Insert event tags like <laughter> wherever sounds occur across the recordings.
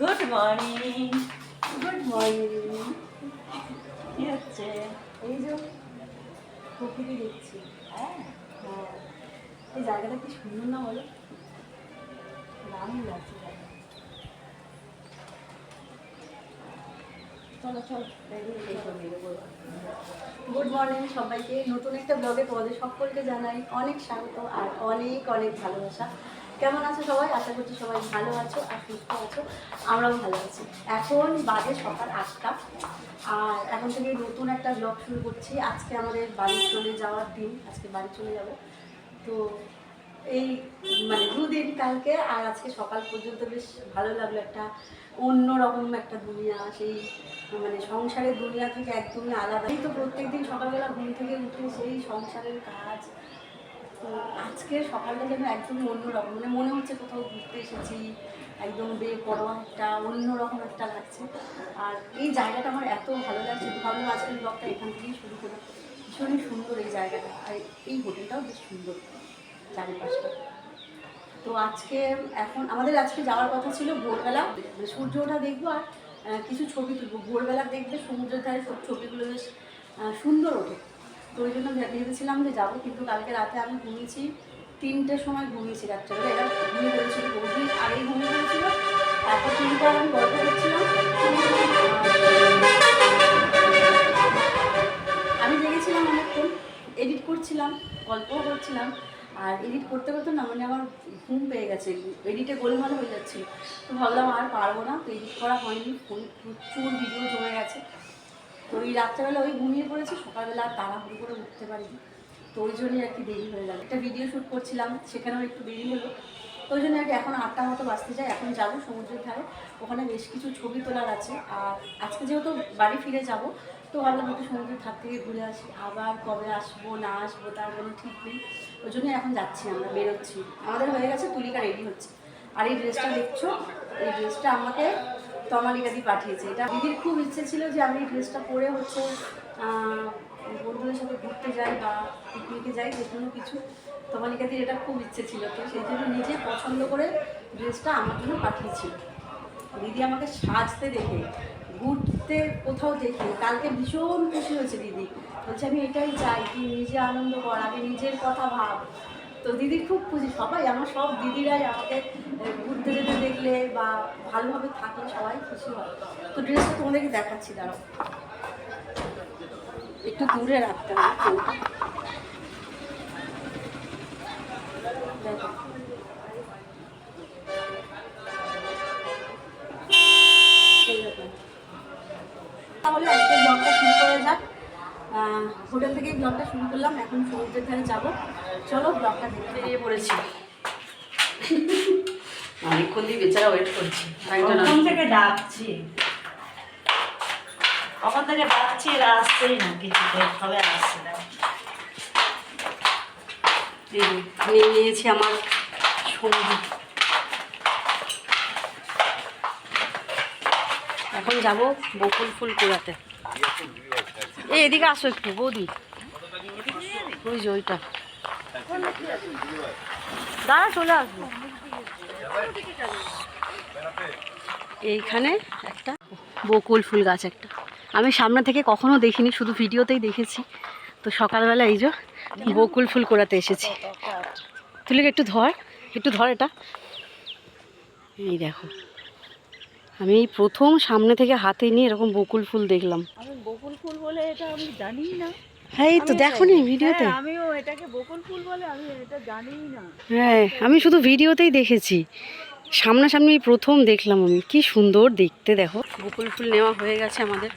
Good morning good morning কি হচ্ছে? এই যে প্রকৃতি দেখছি। হ্যাঁ। হ্যাঁ। এই জায়গাটা কি সুন্দর না বলো? দারুণ লাগছে জায়গাটা। চলো চলো গুড মর্নিং সবাইকে। নতুন একটা ব্লগে তোমাদের সকলকে জানাই অনেক স্বাগত আর অনেক অনেক ভালোবাসা। কেমন আছো সবাই? আশা করছি সবাই ভালো আছো আর সুস্থ আছো। আমরাও ভালো আছি। এখন বাজে সকাল আটটা। আর এখন থেকে নতুন একটা ব্লগ শুরু করছি। আজকে আমাদের বাড়ি চলে যাওয়ার দিন। আজকে বাড়ি চলে যাব। তো এই মানে দুদিন কালকে আর আজকে সকাল পর্যন্ত বেশ ভালো লাগল একটা অন্যরকম একটা দুনিয়া। সেই মানে সংসারের দুনিয়া থেকে একদমই আলাদা। এই তো প্রত্যেকদিন সকালবেলা ঘুম থেকে উঠে সেই সংসারের কাজ তো আজকে সকালটা যেন একদমই অন্যরকম মানে মনে হচ্ছে কোথাও ঘুরতে এসেছি, একদম বে পড়োয়া একটা অন্যরকম একটা লাগছে। আর এই জায়গাটা আমার এত ভালো লাগছে, তো আজকের ব্লগটা এখান থেকেই শুরু করি। ভীষণই সুন্দর এই জায়গাটা, আর এই হোটেলটাও বেশ সুন্দর চারিপাশটা। তো আজকে এখন, আমাদের আজকে যাওয়ার কথা ছিল ভোরবেলা, সূর্য ওঠা দেখব আর কিছু ছবি তুলবো। ভোরবেলা দেখবে সমুদ্রের ধারে সব ছবিগুলো বেশ সুন্দর ওঠে। তো ওই জন্য ভেবেছিলাম যে যাব, কিন্তু কালকে রাতে আমি ঘুমিয়েছি। তিনটের সময় ঘুমিয়েছি রাত্রেবেলা। এরা ঘুমিয়ে পড়েছিল বহুদিন আগেই ঘুমিয়ে পড়েছিল। তারপর তিনটা আমি গল্প করছিলাম। আমি জেগেছিলাম অনেকক্ষণ এডিট করছিলাম, গল্পও করছিলাম। আর এডিট করতে করতে না মানে আমার ঘুম পেয়ে গেছে এডিটে গোলমাল হয়ে যাচ্ছে তো ভাবলাম আর পারব না, তো এডিট করা হয়নি, ফোন প্রচুর ভিডিও জমে গেছে। তো ওই রাত্রেবেলা ওই ঘুমিয়ে পড়েছে, সকালবেলা আর তাড়াহুড়ো করে উঠতে পারিনি। তো ওই জন্যই আর কি দেরি হয়ে গেল। একটা ভিডিও শ্যুট করছিলাম, সেখানেও একটু দেরি হলো। তো ওই জন্য আর কি এখন আটটা মতো বাঁচতে যায়, এখন যাব সমুদ্রের ধারে। ওখানে বেশ কিছু ছবি তোলার আছে। আর আজকে যেহেতু বাড়ি ফিরে যাব, তো ভাবলাম একটু সমুদ্রের ধার থেকে ঘুরে আসি। আবার কবে আসব, না আসব, তার কোনো ঠিক নেই। ওই জন্যই এখন যাচ্ছি আমরা, বেরোচ্ছি। আমাদের হয়ে গেছে, তুলিকা রেডি হচ্ছে। আর এই ড্রেসটা দেখছ, এই ড্রেসটা আমাকে তমালিকা দি পাঠিয়েছে। এটা দিদির খুব ইচ্ছে ছিল যে আমি ড্রেসটা পরে হচ্ছে বন্ধুদের সাথে ঘুরতে যাই বা পিকনিকে যাই, যে কোনো কিছু। তমালিকা দির এটা খুব ইচ্ছে ছিল তো, সেই জন্য নিজে পছন্দ করে ড্রেসটা আমার জন্য পাঠিয়েছিল। দিদি আমাকে সাজতে দেখে, ঘুরতে কোথাও দেখে, কালকে ভীষণ খুশি হয়েছে দিদি। বলছে, আমি এটাই চাই, তুই নিজে আনন্দ কর আগে নিজের কথা ভাব। তো দিদি খুব খুশি। সবাই আমার সব দিদিরাই আমাকে ঘুরতে যেতে দেখলে বা ভালোভাবে থাকলে সবাই খুশি হয়। তো ড্রেসটা তোমাদেরকে দেখাচ্ছি, দাঁড়াও। একটু দূরে রাখতে হবে। তাহলে আজকে ব্লগটা শুরু করা যাক। হোটেল থেকেই ব্লগটা শুরু করলাম এখন সমুদ্রের ধারে যাব। চলো ব্লগটা দেখতে বেরিয়ে পড়েছি। অনেকক্ষণ দিয়ে বেচারা ওয়েট করছি। কখন থেকে ডাকছি। কখন থেকে ডাকছি এরা আসছেই না কিছুতে সবাই আসছে না। নিয়ে নিয়েছি আমার সঙ্গী এখন যাব বকুল ফুল কুড়াতে। এই, এদিকে আসো একটু, বৌদি। ওই যে ওইটা। দাঁড়া, চলে আসব। এইখানে একটা বকুল ফুল গাছ একটা। আমি সামনে থেকে কখনো দেখিনি, শুধু ভিডিওতেই দেখেছি। তো সকালবেলা এই যে বকুল ফুল কোড়াতে এসেছি। তুলে একটু ধর একটু ধর এটা। এই দেখো। আমি এই প্রথম সামনে থেকে হাতে নিয়ে এরকম বকুল ফুল দেখলাম। আমি বকুল ফুল বলে এটা আমি জানি না। হ্যাঁ এই তো দেখো নি ভিডিওতে। হ্যাঁ, আমিও এটাকে বকুল ফুল বলে আমি এটা জানি না। হ্যাঁ আমি শুধু ভিডিওতেই দেখেছি। সামনাসামনি প্রথম দেখলাম আমি। কি সুন্দর দেখতে দেখো। বকুল ফুল নেওয়া হয়ে গেছে আমাদের।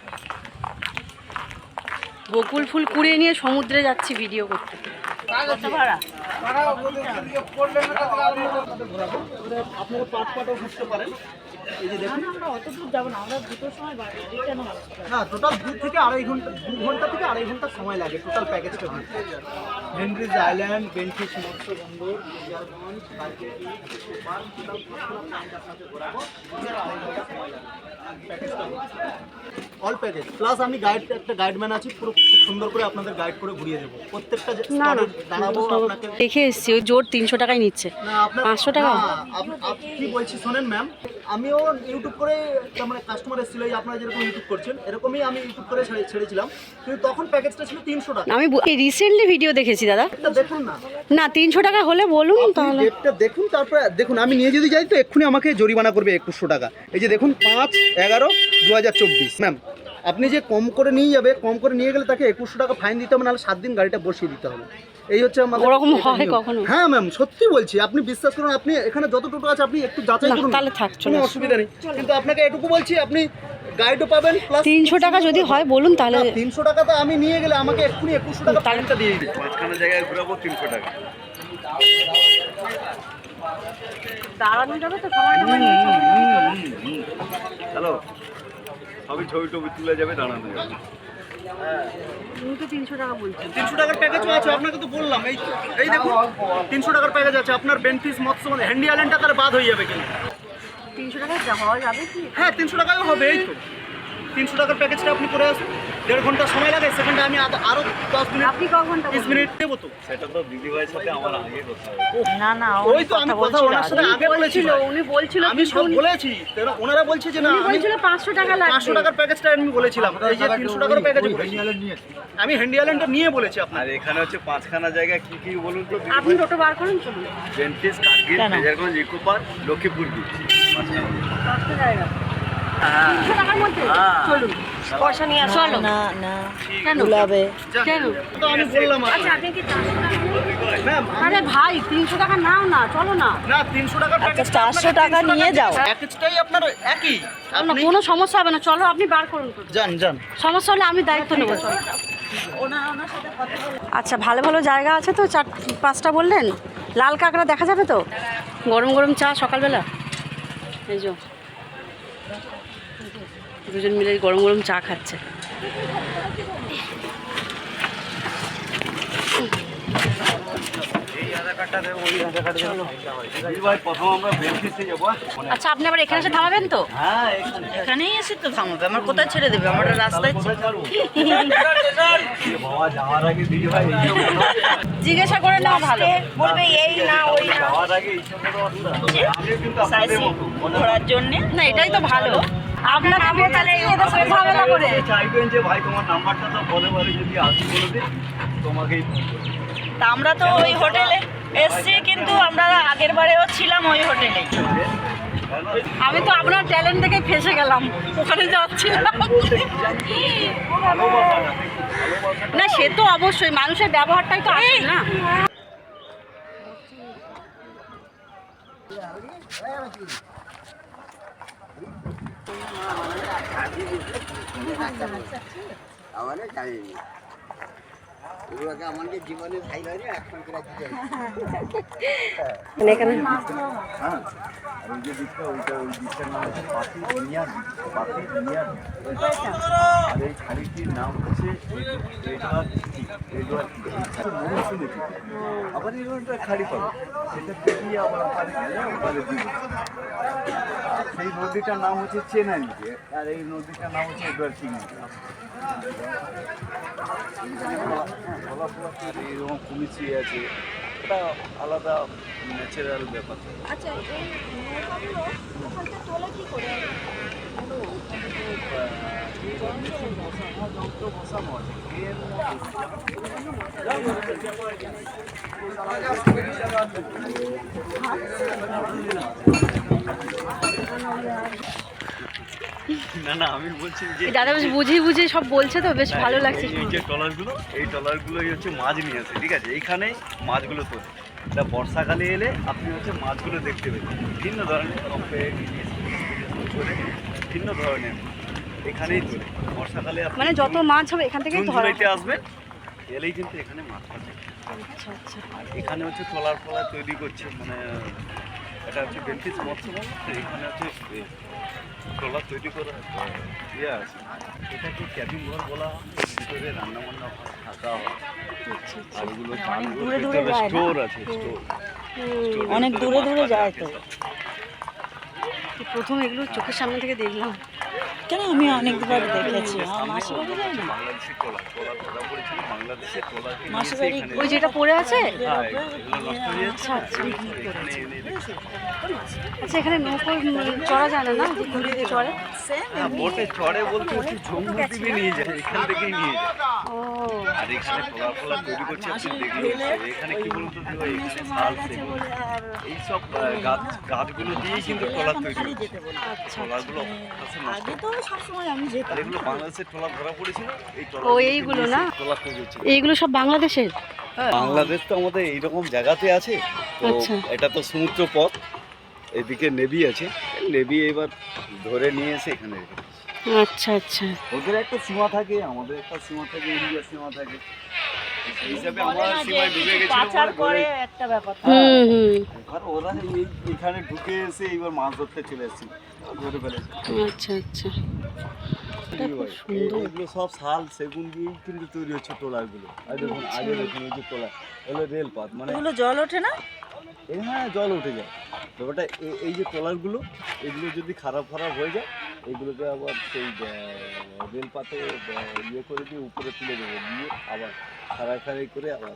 বকুল ফুল কুড়িয়ে নিয়ে সমুদ্রে যাচ্ছি ভিডিও করতে। আপনারা পাট পাটও ঘুরতে পারেন। এই যে দেখুন। আমরা অত দূর যাব না আমরা দুটোর সময় বাড়ি রিটার্ন হবে না টোটাল দু থেকে আড়াই ঘণ্টা দু ঘণ্টা থেকে আড়াই ঘণ্টা সময় লাগে টোটাল প্যাকেজটা হেনরিজ আইল্যান্ড বন্দর প্যাকেজটা অল প্যাকেজ প্লাস আমি গাইড একটা গাইডম্যান আছি পুরো খুব সুন্দর করে আপনাদের গাইড করে ঘুরিয়ে দেবো। প্রত্যেকটা দাঁড়াবো আপনাকে দেখে এসছি ওই জোর তিনশো টাকাই নিচ্ছে। 500 টাকা? কি বলছি শোনেন ম্যাম আমিও ইউটিউব করে তার মানে কাস্টমার এসেছিল এই আপনারা যেরকম ইউটিউব করছেন এরকমই আমি ইউটিউব করে ছেড়ে- ছেড়েছিলাম। কিন্তু তখন প্যাকেজটা ছিল তিনশো টাকা। আমি রিসেন্টলি ভিডিও দেখেছি দাদা। দেখুন না। না তিনশো টাকা হলে বলুন তাহলে। ডেটটা দেখুন তারপরে দেখুন আমি নিয়ে যদি যাই তো এক্ষুনি আমাকে জরিমানা করবে একুশশো টাকা। এই যে দেখুন পাঁচ এগারো দু হাজার চব্বিশ ম্যাম আপনি যে কম করে নিয়ে যাবে কম করে নিয়ে গেলে তাকে একুশশো টাকা ফাইন দিতে হবে নাহলে সাত দিন গাড়িটা বসিয়ে দিতে হবে। এই হচ্ছে আমাদের ওরকম হয়। কখনো? হ্যাঁ ম্যাম সত্যি বলছি। আপনি বিশ্বাস করুন আপনি এখানে যত টোটো আছে আপনি একটু যাচাই করুন। তাহলে থাক, কোনো অসুবিধা নেই। কিন্তু আপনাকে এটুকু বলছি আপনি গাইডও পাবেন প্লাস তিনশো টাকা যদি হয় বলুন তাহলে তিনশো টাকা তো আমি নিয়ে গেলে আমাকে এক্ষুনি একুশশো টাকা তাহলে- দিয়ে দিন। পাঁচখানা জায়গায় ঘুরাবো তিনশো টাকা। দাঁড়ানো যাবে তো সময়টা হ্যালো সবই ছবি টবি তুলে যাবে দাঁড়ানো যাবে। তিনশো টাকা বলছি। তিনশো টাকার প্যাকেজ আছে আপনাকে তো বললাম। এই এই দেখুন তিনশো টাকার প্যাকেজ আছে। আপনার বেনফিস মৎস্য মানে হ্যান্ডি আইল্যান্ডটা তাহলে বাদ হয়ে যাবে কিন্তু। তিনশো টাকা যাবে হ্যাঁ তিনশো টাকায় হবে এই তো। তিনশো টাকার প্যাকেজটা আপনি করে আসুন। দেড় ঘণ্টা সময় লাগে সেখানটা আমি আরও দশ মিনিট আপনি ক ঘণ্টা বিশ মিনিট দেবো তো। সেটা তো দিদিভাইয়ের সাথে আমার আগে কথা না না ওই তো আমি কথা ওনার সাথে আগে বলেছি বলছিল। উনি বলছিল আমি সব বলেছি। ওনারা বলছে যে না আমি বলছিল পাঁচশো টাকা লাগবে। পাঁচশো টাকার প্যাকেজটা আমি বলেছিলাম। এই যে তিনশো টাকার প্যাকেজ আমি হ্যান্ডি আইল্যান্ডটা নিয়ে বলেছি আপনার এখানে হচ্ছে পাঁচখানা জায়গা কি কি বলুন তো আপনি টোটো বার করুন চলুন। বেন্টিস Kargil Mejarganj eco park Lakshmipur beach পাঁচখানা জায়গা। তিনশো টাকার মধ্যে? চলুন। পয়সা নিয়ে আসো। চলো। না না। কেন? কেন? তো আমি বললাম আচ্ছা আপনি কি টাকা আরে ভাই তিনশো টাকা নাও না চলো না। না তিনশো টাকার প্যাকেজ চারশো টাকা নিয়ে যাও। প্যাকেজটাই আপনার একই। না, কোনো সমস্যা হবে না চলো আপনি বার করুন যান যান। সমস্যা হলে আমি দায়িত্ব নেব চলো। আচ্ছা ভালো ভালো জায়গা আছে তো? চার পাঁচটা বললেন। লাল কাঁকড়া দেখা যাবে তো? গরম গরম চা সকালবেলা। এই যে। দুজন মিলে গরম গরম চা খাচ্ছে। আচ্ছা আপনি আবার এখানে এসে থামাবেন তো? হ্যাঁ এখানেই এসে তো থামাবে আমার কোথায় ছেড়ে দেবে? আমার রাস্তায় জিজ্ঞাসা করে নেওয়া ভালো। বলবে এই না ওই না। ঘোরার জন্য না এটাই তো ভালো। আপনার আমি তাহলে এদের সাথে ঝামেলা করে। চাইবেন যে ভাই তোমার নাম্বারটা তো পরে পরে যদি আসি বলে দিই তোমাকেই তা আমরা তো ওই হোটেলে এসছি কিন্তু আমরা আগের বারেও ছিলাম ওই হোটেলে। আমি তো আপনার ট্যালেন্ট দেখে ফেসে গেলাম ওখানে যাচ্ছিলাম। না সে তো অবশ্যই মানুষের ব্যবহারটাই তো আসে না। আমাদের জীবনে ভাই ভাই এখন আবার খাড়ি পাবো সেটা পেরিয়ে আবার ওখানে গেলে ওখানে দিব। সেই নদীটার নাম হচ্ছে চেনাই। নদী আর এই নদীটার নাম হচ্ছে টি নদী এরকম কুমিচি আছে এটা আলাদা ন্যাচারাল ব্যাপার আচ্ছা এই না না আমি বলছি যে দাদা বেশ সব বলছে তো বেশ ভালো লাগছে এই- যে এই হচ্ছে মাছ নিয়ে আসে ঠিক আছে? এইখানে মাছগুলো তা বর্ষাকালে এলে আপনি হচ্ছে মাছগুলো দেখতে পেবেন ভিন্ন ধরনের কমপ্লেট করে ভিন্ন ধরনের এখানেই তোলে। বর্ষাকালে মানে যত মাছ হবে এখান থেকেই জুন ধরা আসবেন এলেই কিন্তু এখানে মাছ পাবে আচ্ছা আচ্ছা। এখানে হচ্ছে ট্রলার ফলার তৈরি করছে মানে এটা হচ্ছে বেন্টিস মৎস্য এখানে হচ্ছে ট্রলার তৈরি করা ইয়ে আছে। এটাকে ক্যাবিন ঘর বলা হয় ভিতরে রান্না বান্না থাকা হয়। আর না? স্টোর আছে স্টোর অনেক দূরে দূরে যায় তো। প্রথম এগুলো চোখের সামনে থেকে দেখলাম। কেন আমি অনেকবার দেখেছি? বাড়ি না। বাড়ি ওই যেটা পড়ে আছে? হ্যাঁ, হয়ে আচ্ছা, আচ্ছা। এখানে আচ্ছা এখানে নৌকো চড়া যায় না না যে ঘুরে চড়ে? হ্যাঁ, বোটে চড়ে বলতে জম্মু নিয়ে যায় এখান থেকেই নিয়ে যায়। ও। আর এখানে ট্রলার ফলার তৈরি করছে আপনি দেখলে এখানে কি বলতো দিদি এখানে শাল সেগুন এইসব গাছ গাছগুলো দিয়েই কিন্তু ট্রলার তৈরি হচ্ছে আচ্ছা ট্রলারগুলো আগে তো সবসময় আমি যেতাম। এগুলো বাংলাদেশের ট্রলার ধরা পড়েছিল এই ও, এইগুলো না? তৈরি এইগুলো সব বাংলাদেশের? বাংলাদেশ তো আমাদের এইরকম জায়গাতে আছে তো আচ্ছা। এটা তো সমুদ্র পথ এদিকে নেভি আছে নেভি এবার ধরে নিয়ে এসে এখানে আচ্ছা আচ্ছা। ওদের একটা সীমা থাকে আমাদের একটা সীমা থাকে ইন্ডিয়ার সীমা থাকে। সীমায় ঢুকে এখানে এসে এইবার মাছ ধরতে চলে এসেছি। ধরে ফেলেছে আচ্ছা আচ্ছা। এটা খুব এই- সুন্দর। এইগুলো সব শাল সেগুন দিয়েই কিন্তু তৈরি হচ্ছে ট্রলারগুলো। আর দেখুন আগে দেখুন এই যে ট্রলার এগুলো রেলপাত মানে এগুলো জল ওঠে না? এই হ্যাঁ জল উঠে যায়। ব্যাপারটা এই যে ট্রলারগুলো এগুলো যদি খারাপ খারাপ হয়ে যায় এগুলোকে আবার সেই রেলপাতে ইয়ে করে দিয়ে উপরে তুলে দেবো দিয়ে আবার খাড়াই খাড়াই করে আবার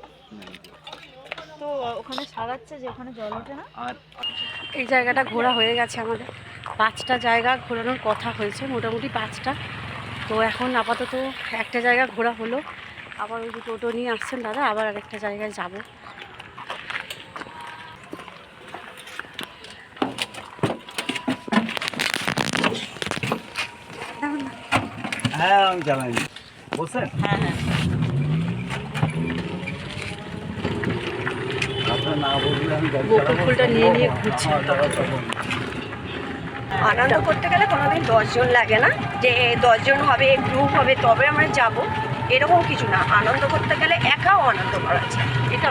তো ওখানে সারাচ্ছে যে ওখানে জল ওঠে না? আর এই জায়গাটা ঘোরা হয়ে গেছে আমাদের। পাঁচটা জায়গা ঘোরানোর কথা হয়েছে মোটামুটি পাঁচটা। তো এখন আপাতত একটা জায়গা ঘোরা হলো। আবার ওই টোটো নিয়ে আসছেন দাদা আবার আরেকটা জায়গায় যাব। হ্যাঁ আমি জানাইনি বলছেন? হ্যাঁ হ্যাঁ। ফুলটা নিয়ে নিয়ে ঘুরছি। আনন্দ করতে গেলে কোনোদিন দশজন লাগে না। যে দশজন হবে গ্রুপ হবে তবে আমরা যাব। এরকম কিছু না। আনন্দ করতে গেলে একাও আনন্দ করা যায়। এটা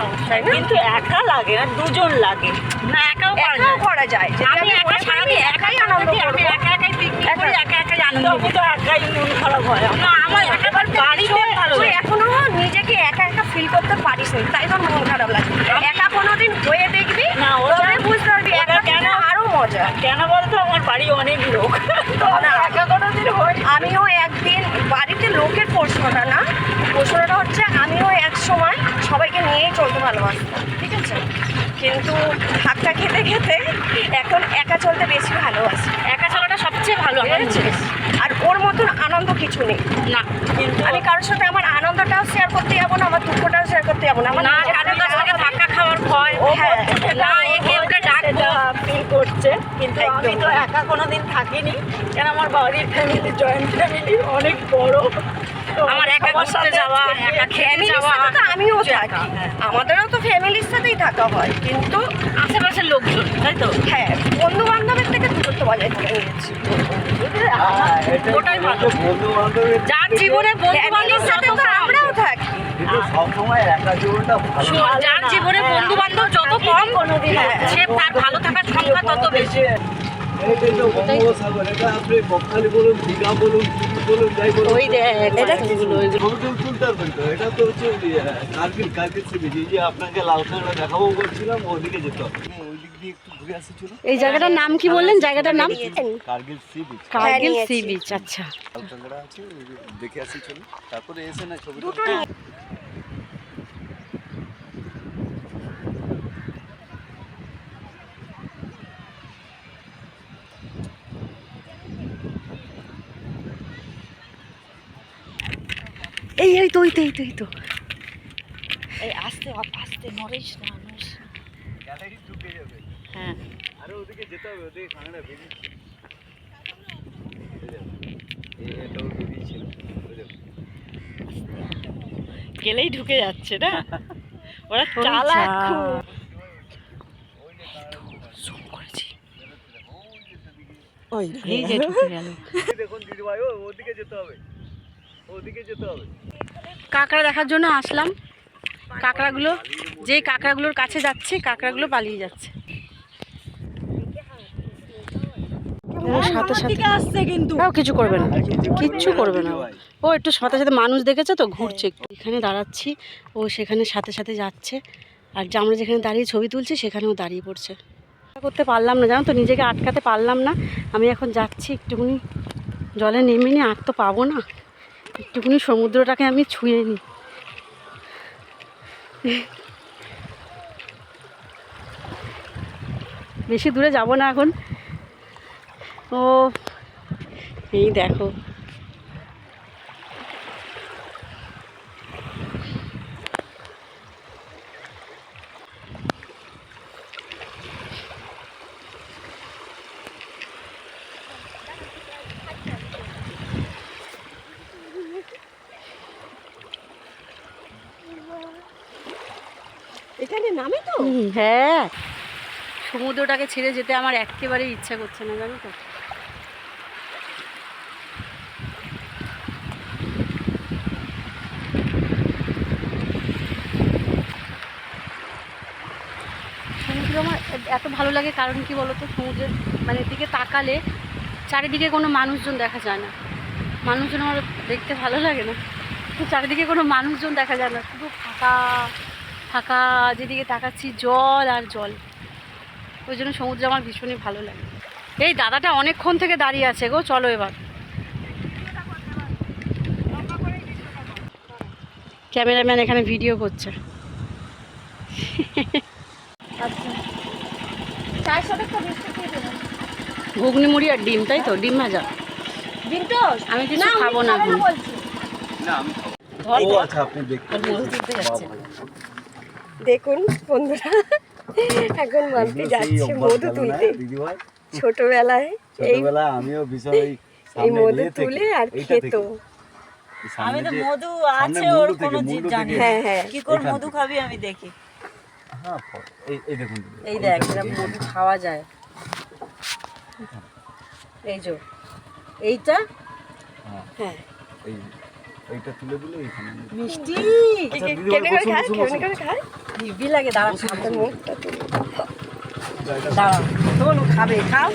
কিন্তু একা লাগে না দুজন লাগে। না একাও একাও করা যায়। আমি একা সারাদিন একাই আনন্দ আমি একা একাই পিকনিক। করি একা একাই আনন্দ আমি তো একাই মন খারাপ হয়। না আমার একেবারে বাড়িতে ভালো এখনও নিজেকে একা একা ফিল করতে পারিস নি তাই তোর মন খারাপ লাগে কোনোদিন হয়ে দেখবি না, ওরা- বুঝতে পারবি একা কেন আরও মজা। কেন বলতো আমার বাড়ি অনেক লোক। না, একা কোনোদিন হয় আমিও একদিন বাড়িতে লোকের প্রশ্নটা না প্রশ্নটা হচ্ছে আমিও এক সময় সবাইকে নিয়েই চলতে ভালোবাসতাম ঠিক আছে? কিন্তু ধাক্কা খেতে খেতে এখন একা চলতে বেশি ভালোবাসি। একা চলাটা সবচেয়ে ভালো আর ওর মতন আনন্দ কিছু নেই। না কিন্তু আমি কারোর সাথে আমার আনন্দটাও শেয়ার করতে যাব না আমার দুঃখটাও শেয়ার করতে যাব না। আমার থেকে ও হ্যাঁ। না একে ওকে ডাকবো। ফিল করছে কিন্তু আমি তো একা কোনোদিন থাকিনি। কেন আমার বাড়ির ফ্যামিলি জয়েন্ট ফ্যামিলি অনেক বড়। আমার একা ঘুরতে যাওয়া একা খেতে যাওয়া আমিও থাকি। আমাদেরও তো ফ্যামিলির সাথেই থাকা হয় কিন্তু আশেপাশের লোকজন তাই তো? হ্যাঁ বন্ধু বান্ধবের থেকে দূরত্ব বজায় নিয়েছি হ্যাঁ, ওটাই ভালো। যার জীবনে বন্ধু ফ্যামিলির সাথে তো আমরাও থাকি। একা জীবনটা যার জীবনে বন্ধু কম সে তার ভালো থাকার সংখ্যা তত বেশি। এইটাই তো বঙ্গোপসাগর এটা আপনি বকখালি বলুন দীঘা বলুন বলুন যাই বলুন ওই দেখ এটা ছবি টবি তুলতে পারবেন তো এটা তো হচ্ছে কার্গিল কার্গিল সি এই জায়গাটার নাম কি বললেন? জায়গাটার নাম? Kargil sea beach. Kargil sea beach আচ্ছা। দেখে আসি চলো তারপরে এসে না ছবি এই এই তো ওই তো এই তো এই তো। এই আস্তে আস্তে নড়িস না নড়িস না। গ্যালারি ঢুকে যাবে। হ্যাঁ। আরে ওদিকে যেতে হবে ওদিকে কাঁকড়া বেরিয়েছে এটাও বেরিয়েছিল গেলেই ঢুকে যাচ্ছে না? ওরা ওই চালাক ওই যে ঢুকে গেল। দেখুন দিদিভাই ও ওদিকে যেতে হবে। ওদিকে যেতে হবে। কাঁকড়া দেখার জন্য আসলাম। কাঁকড়াগুলো যেই কাঁকড়াগুলোর কাছে যাচ্ছে কাঁকড়াগুলো পালিয়ে যাচ্ছে। সাথে সাথে আসছে কিন্তু। কিছু করবে না। কিচ্ছু করবে না। ও। ও একটু সাথে সাথে মানুষ দেখেছে তো ঘুরছে একটু। এখানে দাঁড়াচ্ছি ও সেখানে সাথে সাথে যাচ্ছে। আর যে আমরা যেখানে দাঁড়িয়ে ছবি তুলছি সেখানেও দাঁড়িয়ে পড়ছে। করতে পারলাম না জানো তো? নিজেকে আটকাতে পারলাম না। আমি এখন যাচ্ছি একটুখানি। জলে নেমে নিয়ে আর তো পাবো না। একটুখানি সমুদ্রটাকে আমি ছুঁয়ে নিই। বেশি দূরে যাব না এখন। ও এই দেখো এখানে নামে তো হুম, হ্যাঁ। সমুদ্রটাকে ছেড়ে যেতে আমার একেবারেই ইচ্ছা করছে না, জানো তো। সমুদ্র আমার এত ভালো লাগে কারণ কি বলতো, সমুদ্রের মানে দিকে তাকালে চারিদিকে কোনো মানুষজন দেখা যায় না। মানুষজন আমার দেখতে ভালো লাগে না। চারিদিকে কোনো মানুষজন দেখা যায় না শুধু ফাঁকা। ফাঁকা যেদিকে তাকাচ্ছি জল আর জল। ওই জন্য সমুদ্র আমার ভীষণই ভালো লাগে। এই দাদাটা অনেকক্ষণ থেকে দাঁড়িয়ে আছে গো চলো এবার। ক্যামেরাম্যান এখানে ভিডিও করছে। ঘুগনি মুড়ি আর ডিম তাই তো? ডিম ভাজা? তো আমি কিছু খাব না এখন। আচ্ছা আপনি দেখতে দেখুন বন্ধুরা এখন মাম্পি যাচ্ছে মধু তুলতে। দিদিভাই ছোটবেলায় এই ছোটবেলা আমিও ভীষণ এই মধু তুলে আর খেত। আমি তো মধু আছে ওর কোনো জিনিস জানি হ্যাঁ হ্যাঁ। কি করে মধু খাবি আমি দেখি। হ্যাঁ এই এই দেখুন এই দেখ এরকম মধু খাওয়া যায়। এই যে এইটা? হ্যাঁ, হ্যাঁ। এই এইটা তুলে দিলে এখানে মিষ্টি! আচ্ছা, কেমনি করে খায় বসুন, করে খায় হিব্বি লাগে দাঁড়া আপনার মুখটা তুলে দাঁড়াও তখন খাবে খাও।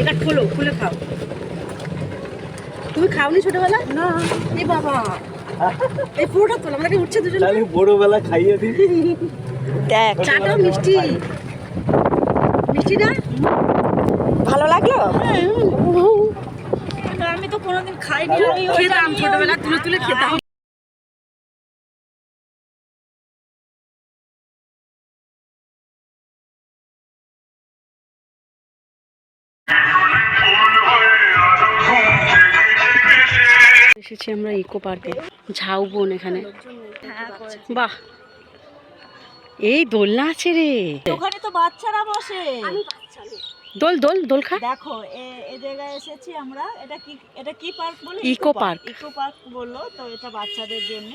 এটা খোলো খুলে খাও। তুমি খাওনি ছোটবেলা না। এই বাবা। এই পুরোটা তোলো আমাদেরকে উঠছে দুজন তাহলে বড়বেলা খাইয়ে দিই। দেখ চাটাও মিষ্টি। মিষ্টি না ভালো লাগল? আমি তো কোনোদিন খাইনি আমি খেতাম ছোটবেলা তুলে তুলে খেতাম। এসেছি আমরা ইকো পার্কে ঝাউবন এখানে। বাহ এই দোলনা আছে রে। ওখানে তো বাচ্চারা বসে। দোল দোল দোল খা। দেখো এ এ জায়গায় এসেছি আমরা। এটা কি এটা কি পার্ক বলে? Eco park. ইকো পার্ক বলল তো এটা বাচ্চাদের জন্য।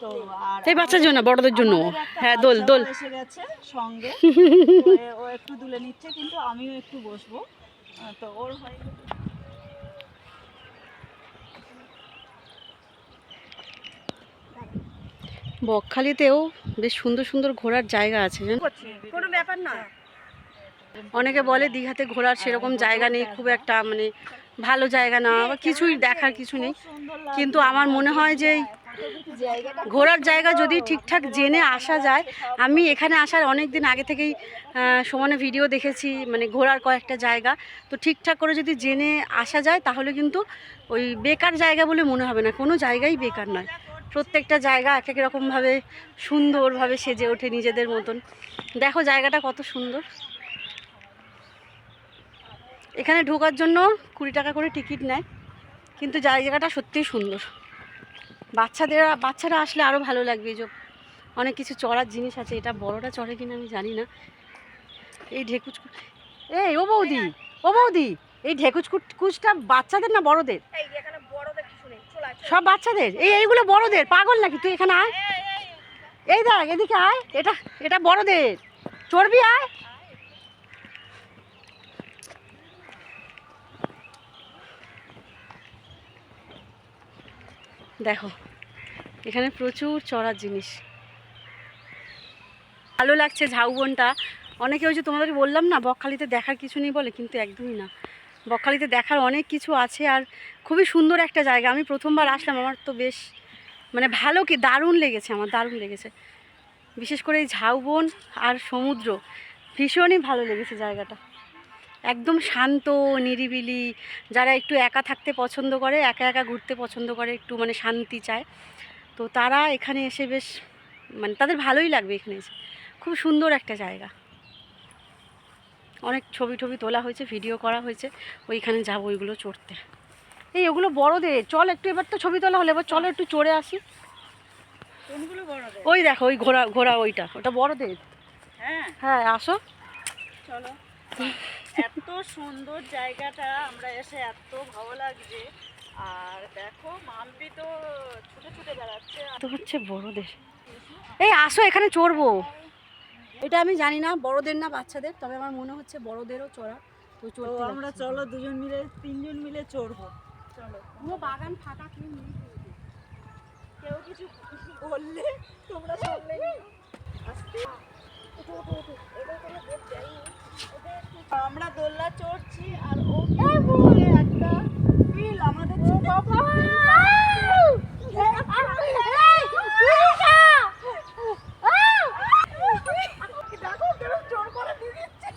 তো আর এই বাচ্চার জন্য বড়দের জন্য। হ্যাঁ দোল দোল। এসে গেছে সঙ্গে। <laughs> ও একটু দুলে নিচ্ছে কিন্তু আমিও একটু বসবো। তো ওর হয়ে। বকখালিতেও বেশ সুন্দর সুন্দর ঘোরার জায়গা আছে জানো? কোনো ব্যাপার না অনেকে বলে দীঘাতে ঘোরার সেরকম জায়গা নেই, খুব একটা মানে ভালো জায়গা না, বা কিছুই দেখার কিছু নেই। কিন্তু আমার মনে হয় যে ঘোরার জায়গা যদি ঠিকঠাক জেনে আসা যায়, আমি এখানে আসার অনেক দিন আগে থেকেই সমানে ভিডিও দেখেছি মানে ঘোরার কয়েকটা জায়গা। তো ঠিকঠাক করে যদি জেনে আসা যায়, তাহলে কিন্তু ওই বেকার জায়গা বলে মনে হবে না। কোনো জায়গাই বেকার নয়। প্রত্যেকটা জায়গা এক এক রকমভাবে সুন্দরভাবে সেজে ওঠে নিজেদের মতন। দেখো জায়গাটা কত সুন্দর। এখানে ঢোকার জন্য কুড়ি টাকা করে টিকিট নেয় কিন্তু জায়গাটা সত্যিই সুন্দর। বাচ্চাদের বাচ্চারা আসলে আরও ভালো লাগবে যে অনেক কিছু চড়ার জিনিস আছে এটা বড়টা চড়ে কিনা আমি জানি না। এই ঢেকুচ এই ও বৌদি ও বৌদি এই ঢেকুচ কুচটা বাচ্চাদের না বড়দের? সব বাচ্চাদের? এই এইগুলো বড়দের পাগল নাকি তুই এখানে আয়? এই দেখ এদিকে আয় এটা এটা বড়দের। চড়বি আয়। দেখো, এখানে প্রচুর চড়ার জিনিস। ভালো লাগছে ঝাউবনটা অনেকে ওই যে তোমাদের বললাম না, বকখালিতে দেখার কিছু নেই বলে, কিন্তু একদমই না। বকখালিতে দেখার অনেক কিছু আছে আর খুবই সুন্দর একটা জায়গা। আমি প্রথমবার আসলাম, আমার তো বেশ মানে ভালো কি, দারুণ লেগেছে, আমার দারুণ লেগেছে। বিশেষ করে এই ঝাউবন আর সমুদ্র, ভীষণই ভালো লেগেছে জায়গাটা। একদম শান্ত নিরিবিলি যারা একটু একা থাকতে পছন্দ করে একা একা ঘুরতে পছন্দ করে একটু মানে শান্তি চায়। তো তারা এখানে এসে বেশ মানে তাদের ভালোই লাগবে এখানে এসে। খুব সুন্দর একটা জায়গা। অনেক ছবি টবি তোলা হয়েছে ভিডিও করা হয়েছে। ওইখানে যাব ওইগুলো চড়তে। এই ওগুলো বড়দের চল একটু এবার তো ছবি তোলা হলে এবার চলো একটু চড়ে আসি। ওই দেখো ওই ঘোড়া ঘোড়া ওইটা ওটা বড়দের। হ্যাঁ। হ্যাঁ আসো। চলো। এত সুন্দর জায়গাটা আমরা এসে এত ভালো লাগছে। আর দেখো মাম্পি তো ছুটে ছুটে বেড়াচ্ছে। তো হচ্ছে বড়দের। এই আসো এখানে চড়বো। এটা আমি জানি না বড়দের না বাচ্চাদের তবে আমার মনে হচ্ছে বড়দেরও চড়া। তো চড়তে আমরা চলো দুজন মিলে তিনজন মিলে চড়বো। চলো। পুরো বাগান ফাঁকা কেউ নেই কেউ কিছু বললে তোমরা শুনলে আমরা দোলনা চড়ছি আর ওখানে একটা বিল আমাদের বাবা দেখো কেরম জোর করে দিয়ে দিচ্ছে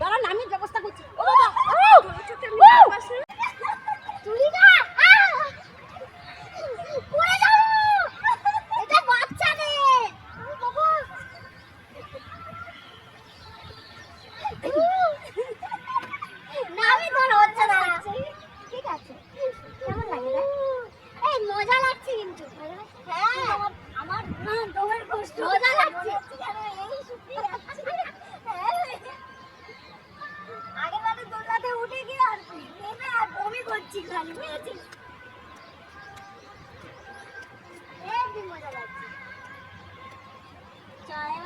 দাঁড়ান আমি ব্যবস্থা করছি মজা লাগছে কিন্তু হ্যাঁ আমার তোমার কষ্ট মজা লাগছে এই শুকিয়ে যাচ্ছে আগের বারে দোলনাতে উঠে গিয়ে আর নেমে আর বমি করছি খালি বুঝেছিস হেব্বি মজা লাগছে চল এবার তুই চলবি না তুই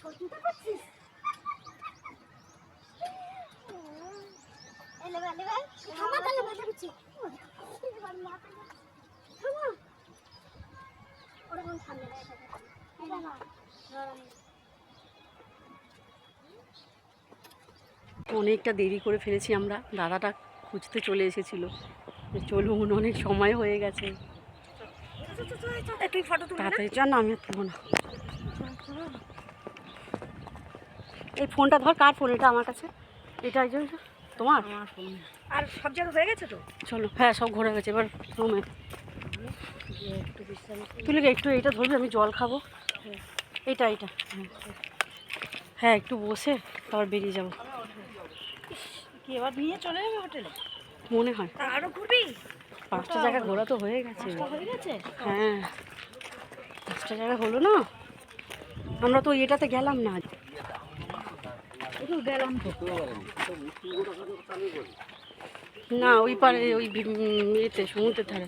করছিস থামা তাহলে মাথা থামা ওরকম না অনেকটা দেরি করে ফেলেছি আমরা দাদাটা খুঁজতে চলে এসেছিল চলুন অনেক সময় হয়ে গেছে তুই ফটো তুল তাড়াতাড়ি চল না আমি তুলবো না এই ফোনটা ধর কার ফোন? এটা আমার কাছে। এটা যে তোমার? আর সব জায়গা হয়ে গেছে তো? চলো। হ্যাঁ সব ঘোরা গেছে। এবার রুমে। তুলে একটু এইটা ধরবি আমি জল খাব। এইটা এইটা। হ্যাঁ। একটু বসে তারপর বেরিয়ে যাব। কি এবার নিয়ে চলে যাবে হোটেলে? মনে হয়। আরও ঘুরবি? পাঁচটা জায়গা ঘোরা তো হয়ে গেছে। হয়ে গেছে? হ্যাঁ। পাঁচটা জায়গা হলো না? আমরা তো এটাতে গেলাম না তো না ওই পারে ওই ইয়েতে সমুদ্রের ধারে।